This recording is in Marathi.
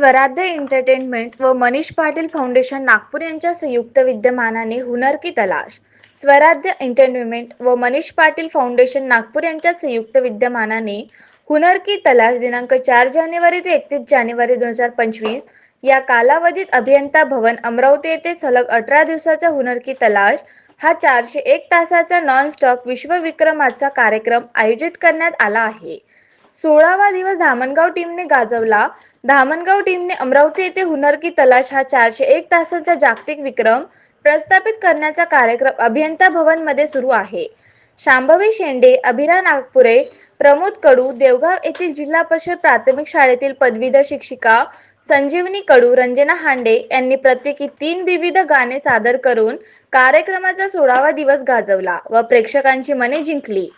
स्वराध्य एंटरटेनमेंट व मनीष पाटील फाउंडेशन नागपूर यांच्या संयुक्त विद्यमानाने हुनर की तलाश. स्वराध्य एंटरटेनमेंट व मनीष पाटील फाउंडेशन नागपूर यांच्या संयुक्त विद्यमानाने हुनर की तलाश दिनांक चार जानेवारी ते एकतीस जानेवारी दोन हजार पंचवीस या कालावधीत अभियंता भवन अमरावती येथे सलग अठरा दिवसाचा हुनर की तलाश हा चारशे एक तासाचा नॉनस्टॉप विश्वविक्रमाचा कार्यक्रम आयोजित करण्यात आला आहे. सोळावा दिवस धामणगाव टीमने गाजवला. धामणगाव टीमने अमरावती येथे हुनर की तलाश हा चारशे एक तासाचा जागतिक विक्रम प्रस्थापित करण्याचा कार्यक्रम अभियंता भवनमध्ये सुरू आहे. शांभवी शेंडे अभिरा नागपुरे प्रमोद कडू देवगाव येथील जिल्हा परिषद प्राथमिक शाळेतील पदवीधर शिक्षिका संजीवनी कडू रंजना हांडे यांनी प्रत्येकी तीन विविध गाणे सादर करून कार्यक्रमाचा सोळावा दिवस गाजवला व प्रेक्षकांची मने जिंकली.